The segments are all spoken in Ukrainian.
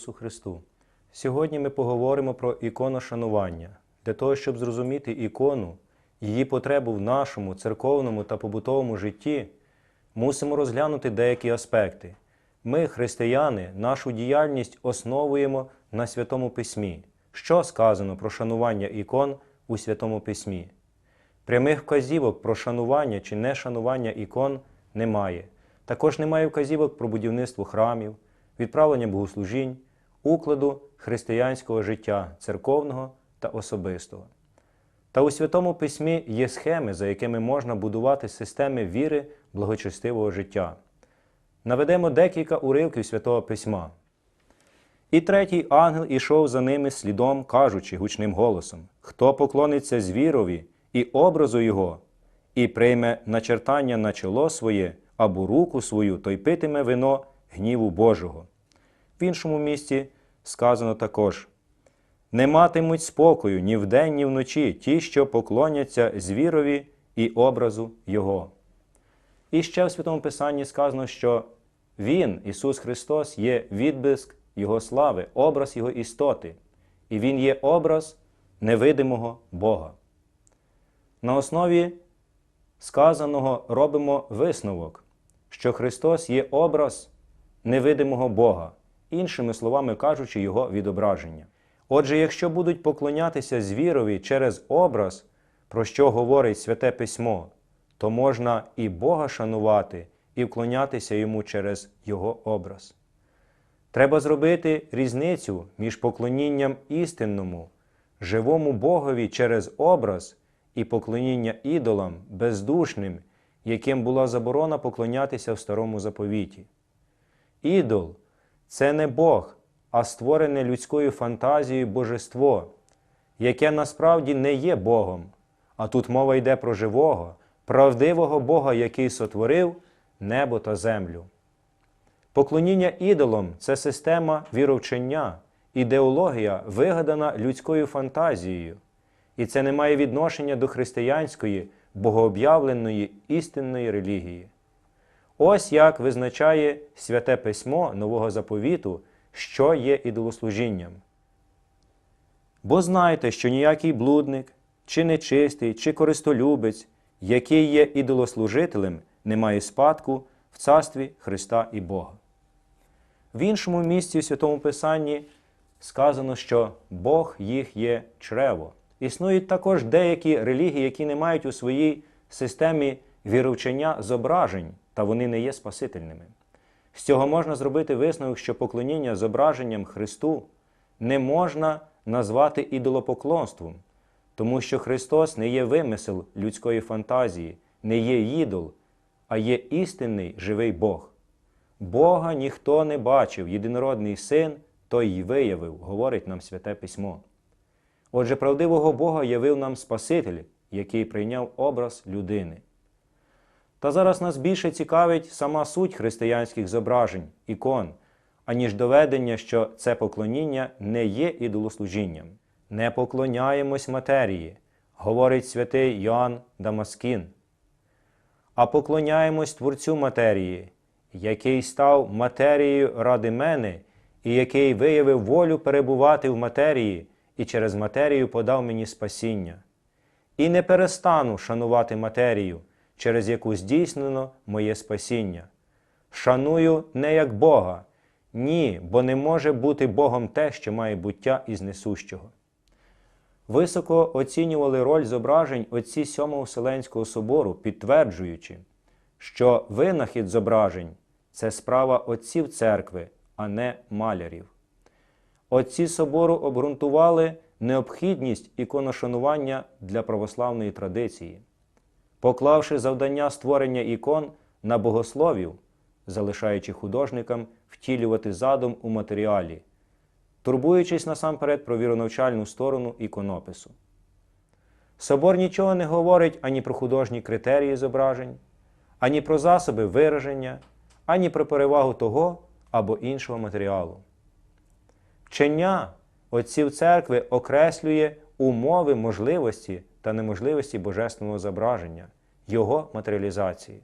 Ісусу Христу! Сьогодні ми поговоримо про іконошанування. Для того, щоб зрозуміти ікону, її потребу в нашому церковному та побутовому житті, мусимо розглянути деякі аспекти. Ми, християни, нашу діяльність основуємо на Святому Письмі. Що сказано про шанування ікон у Святому Письмі? Прямих вказівок про шанування чи нешанування ікон немає. Також немає вказівок про будівництво храмів, відправлення богослужінь, укладу християнського життя церковного та особистого. Та у Святому Письмі є схеми, за якими можна будувати системи віри благочестивого життя. Наведемо декілька уривків Святого Письма. І третій ангел ішов за ними слідом, кажучи гучним голосом: Хто поклониться звірові і образу його, і прийме начертання на чоло своє або руку свою, той питиме вино гніву Божого. В іншому місці сказано також: не матимуть спокою ні вдень, ні вночі ті, що поклоняться звірові і образу Його. І ще в Святому Писанні сказано, що Він, Ісус Христос, є відблиск Його слави, образ Його істоти, і Він є образ невидимого Бога. На основі сказаного робимо висновок, що Христос є образ невидимого Бога, іншими словами кажучи, Його відображення. Отже, якщо будуть поклонятися звірові через образ, про що говорить Святе Письмо, то можна і Бога шанувати, і вклонятися йому через Його образ. Треба зробити різницю між поклонінням істинному, живому Богові через образ і поклоніння ідолам бездушним, яким була заборона поклонятися в старому заповіті. Ідол це не Бог, а створене людською фантазією божество, яке насправді не є Богом, а тут мова йде про живого, правдивого Бога, який сотворив небо та землю. Поклоніння ідолам це система віровчення, ідеологія, вигадана людською фантазією, і це не має відношення до християнської, богооб'явленої істинної релігії. Ось як визначає Святе Письмо Нового Заповіту, що є ідолослужінням. Бо знайте, що ніякий блудник, чи нечистий, чи користолюбець, який є ідолослужителем, не має спадку в царстві Христа і Бога. В іншому місці у Святому Писанні сказано, що Бог їх є чрево. Існують також деякі релігії, які не мають у своїй системі віровчення зображень, та вони не є спасительними. З цього можна зробити висновок, що поклоніння зображенням Христу не можна назвати ідолопоклонством, тому що Христос не є вимисел людської фантазії, не є ідол, а є істинний живий Бог. Бога ніхто не бачив, єдинородний син той й виявив, говорить нам Святе Письмо. Отже, правдивого Бога явив нам Спаситель, який прийняв образ людини. Та зараз нас більше цікавить сама суть християнських зображень, ікон, аніж доведення, що це поклоніння не є ідолослужінням. Не поклоняємось матерії, говорить святий Йоанн Дамаскін, а поклоняємось Творцю матерії, який став матерією ради мене і який виявив волю перебувати в матерії і через матерію подав мені спасіння. І не перестану шанувати матерію, через яку здійснено моє спасіння. Шаную не як Бога, ні, бо не може бути Богом те, що має буття із несущого. Високо оцінювали роль зображень отці Сьомого Вселенського собору, підтверджуючи, що винахід зображень це справа отців церкви, а не малярів. Отці собору обґрунтували необхідність іконошанування для православної традиції, поклавши завдання створення ікон на богословів, залишаючи художникам втілювати задум у матеріалі, турбуючись насамперед про віронавчальну сторону іконопису. Собор нічого не говорить ані про художні критерії зображень, ані про засоби вираження, ані про перевагу того або іншого матеріалу. Вчення отців церкви окреслює умови можливості та неможливості божественного зображення, його матеріалізації.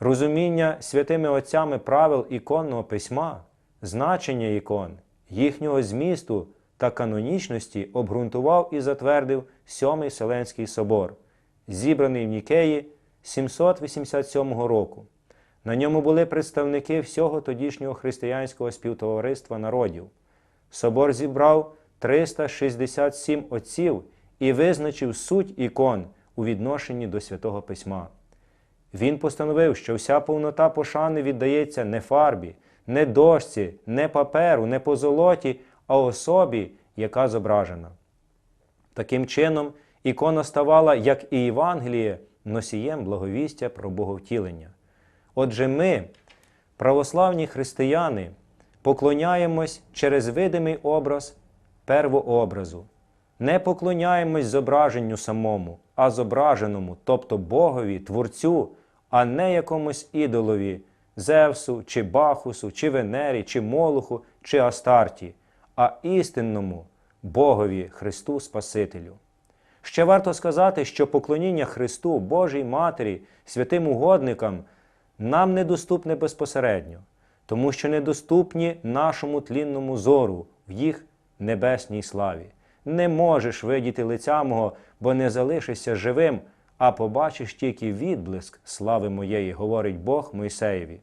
Розуміння святими отцями правил іконного письма Значення ікон, їхнього змісту та канонічності обґрунтував і затвердив Сьомий Вселенський собор, зібраний в Нікеї 787 року. На ньому були представники всього тодішнього християнського співтовариства народів. Собор зібрав 367 отців і визначив суть ікон у відношенні до Святого Письма. Він постановив, що вся повнота пошани віддається не фарбі, не дошці, не паперу, не позолоті, а особі, яка зображена. Таким чином, ікона ставала, як і Євангеліє, носієм благовістя про Боговтілення. Отже, ми, православні християни, поклоняємось через видимий образ первообразу, не поклоняємось зображенню самому, а зображеному, тобто Богові, Творцю, а не якомусь ідолові, Зевсу, чи Бахусу, чи Венері, чи Молоху, чи Астарті, а істинному Богові Христу Спасителю. Ще варто сказати, що поклоніння Христу, Божій Матері, святим угодникам нам недоступне безпосередньо, тому що недоступні нашому тлінному зору в їх небесній славі. Не можеш видіти лиця мого, бо не залишишся живим, а побачиш тільки відблиск слави моєї, говорить Бог Мойсеєві.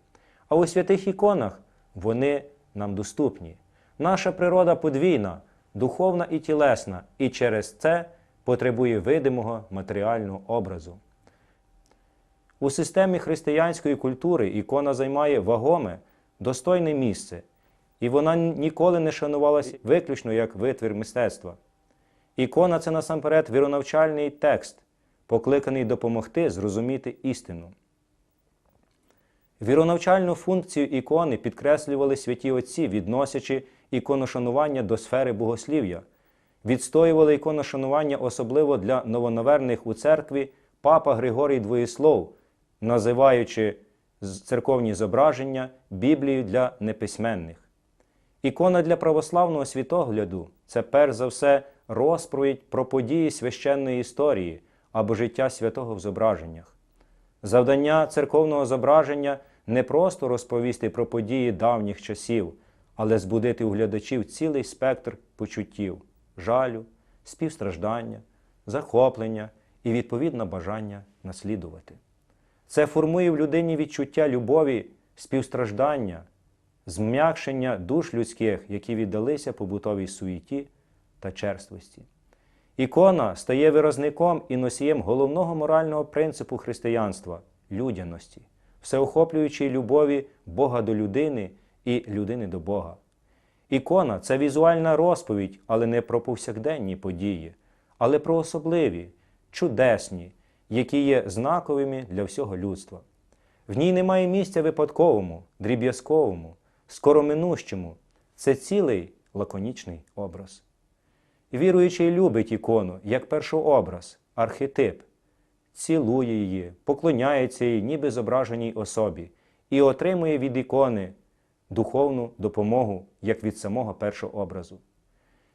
А у святих іконах вони нам доступні. Наша природа подвійна, духовна і тілесна, і через це потребує видимого матеріального образу. У системі християнської культури ікона займає вагоме, достойне місце, і вона ніколи не шанувалася виключно як витвір мистецтва. Ікона це насамперед віронавчальний текст, покликаний допомогти зрозуміти істину. Віронавчальну функцію ікони підкреслювали святі отці, відносячи іконошанування до сфери богослів'я, відстоювали іконошанування особливо для новонаверних у церкві папа Григорій Двоєслов, називаючи церковні зображення Біблією для неписьменних. Ікона для православного світогляду це перш за все розповідь про події священної історії або життя святого в зображеннях. Завдання церковного зображення не просто розповісти про події давніх часів, але збудити у глядачів цілий спектр почуттів, жалю, співстраждання, захоплення і відповідне бажання наслідувати. Це формує в людині відчуття любові, співстраждання, зм'якшення душ людських, які віддалися побутовій суєті та черствості. Ікона стає виразником і носієм головного морального принципу християнства людяності, всеохоплюючої любові Бога до людини і людини до Бога. Ікона це візуальна розповідь, але не про повсякденні події, але про особливі, чудесні, які є знаковими для всього людства. В ній немає місця випадковому, дріб'язковому, скороминущому. Це цілий лаконічний образ. Віруючий любить ікону як першообраз, архетип, цілує її, поклоняється їй, ніби зображеній особі, і отримує від ікони духовну допомогу як від самого першого образу.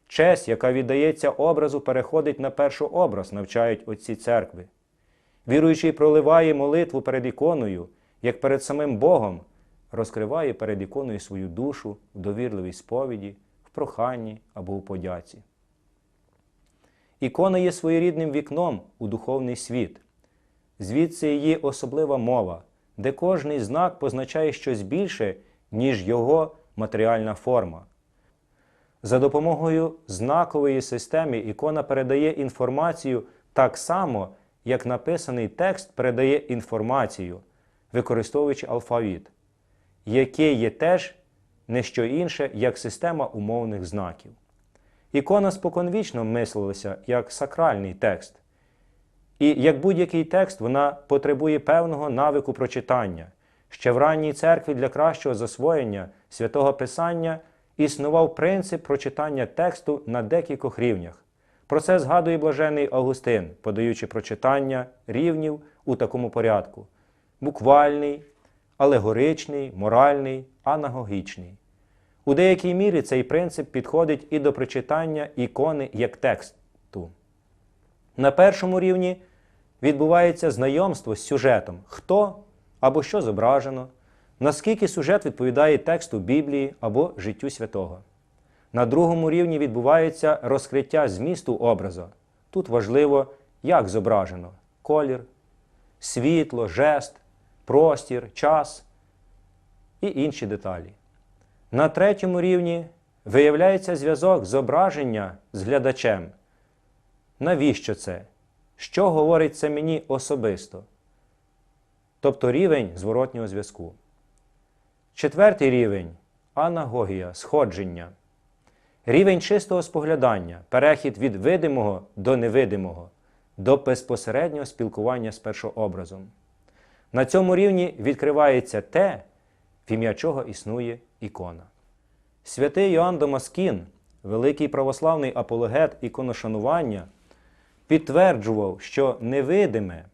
Честь, яка віддається образу, переходить на першообраз, навчають отці церкви. Віруючий проливає молитву перед іконою, як перед самим Богом, розкриває перед іконою свою душу в довірливій сповіді, в проханні або у подяці. Ікона є своєрідним вікном у духовний світ. Звідси її особлива мова, де кожний знак позначає щось більше, ніж його матеріальна форма. За допомогою знакової системи ікона передає інформацію так само, як написаний текст передає інформацію, використовуючи алфавіт, який є теж не що інше, як система умовних знаків. Ікона споконвічно мислилася як сакральний текст. І як будь-який текст, вона потребує певного навику прочитання. Ще в ранній церкві для кращого засвоєння святого Писання існував принцип прочитання тексту на декількох рівнях. Про це згадує блажений Августин, подаючи прочитання рівнів у такому порядку: буквальний, алегоричний, моральний, анагогічний. У деякій мірі цей принцип підходить і до прочитання ікони як тексту. На першому рівні відбувається знайомство з сюжетом, хто або що зображено. Наскільки сюжет відповідає тексту Біблії або життю святого. На другому рівні відбувається розкриття змісту образу. Тут важливо, як зображено колір, світло, жест, простір, час і інші деталі. На третьому рівні виявляється зв'язок зображення з глядачем. Навіщо це? Що говорить це мені особисто? Тобто рівень зворотнього зв'язку. Четвертий рівень анагогія, сходження. Рівень чистого споглядання, перехід від видимого до невидимого, до безпосереднього спілкування з першообразом. На цьому рівні відкривається те, в ім'я чого існує ікона. Святий Йоанн Дамаскін, великий православний апологет іконошанування, підтверджував, що невидиме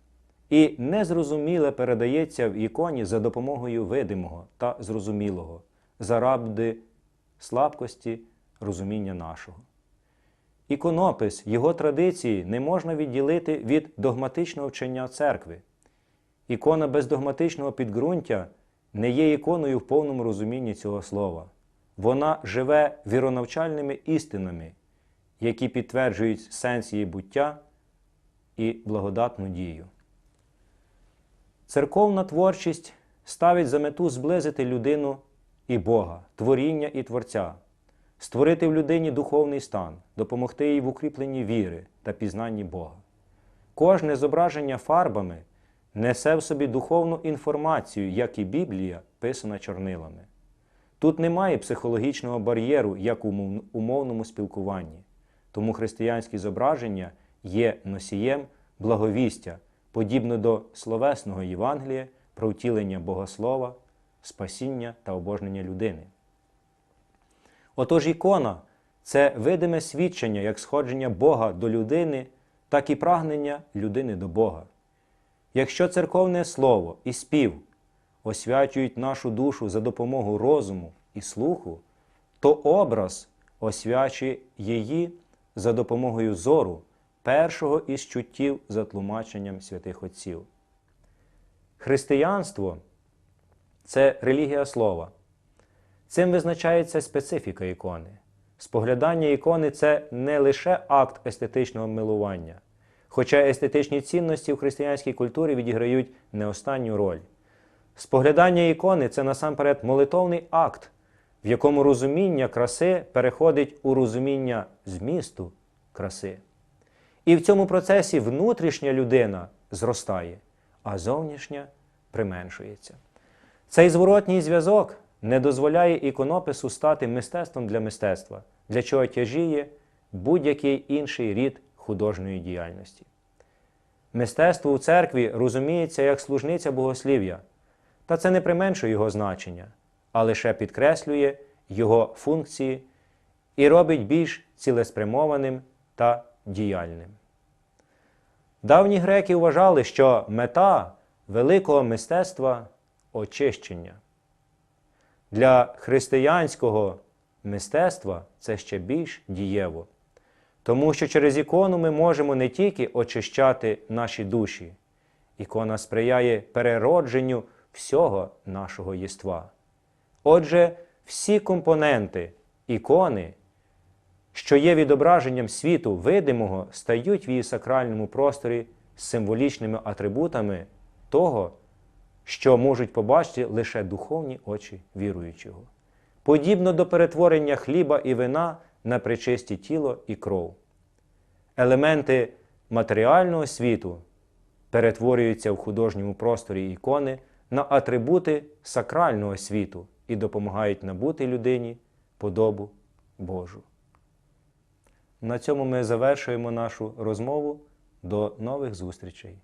і незрозуміле передається в іконі за допомогою видимого та зрозумілого, заради слабкості розуміння нашого. Іконопис, його традиції не можна відділити від догматичного вчення церкви. Ікона без догматичного підґрунтя не є іконою в повному розумінні цього слова. Вона живе віронавчальними істинами, які підтверджують сенс її буття і благодатну дію. Церковна творчість ставить за мету зблизити людину і Бога, творіння і Творця, створити в людині духовний стан, допомогти їй в укріпленні віри та пізнанні Бога. Кожне зображення фарбами несе в собі духовну інформацію, як і Біблія, писана чорнилами. Тут немає психологічного бар'єру, як у умовному спілкуванні, тому християнські зображення є носієм благовістя, подібно до словесного Євангелія про втілення Богослова, спасіння та обожнення людини. Отож ікона це видиме свідчення як сходження Бога до людини, так і прагнення людини до Бога. Якщо церковне слово і спів освячують нашу душу за допомогою розуму і слуху, то образ освячує її за допомогою зору, першого із чуттів за тлумаченням святих Отців. Християнство це релігія слова. Цим визначається специфіка ікони. Споглядання ікони це не лише акт естетичного милування, хоча естетичні цінності в християнській культурі відіграють не останню роль. Споглядання ікони це насамперед молитовний акт, в якому розуміння краси переходить у розуміння змісту краси. І в цьому процесі внутрішня людина зростає, а зовнішня применшується. Цей зворотній зв'язок не дозволяє іконопису стати мистецтвом для мистецтва, для чого тяжіє будь-який інший рід художньої діяльності. Мистецтво у церкві розуміється як служниця богослів'я, та це не применшує його значення, а лише підкреслює його функції і робить більш цілеспрямованим та діяльним. Давні греки вважали, що мета великого мистецтва очищення. Для християнського мистецтва це ще більш дієво, тому що через ікону ми можемо не тільки очищати наші душі, ікона сприяє переродженню всього нашого єства. Отже, всі компоненти ікони, що є відображенням світу видимого, стають в її сакральному просторі символічними атрибутами того, що можуть побачити лише духовні очі віруючого. Подібно до перетворення хліба і вина на причисті тіло і кров. Елементи матеріального світу перетворюються в художньому просторі ікони на атрибути сакрального світу і допомагають набути людині подобу Божу. На цьому ми завершуємо нашу розмову. До нових зустрічей!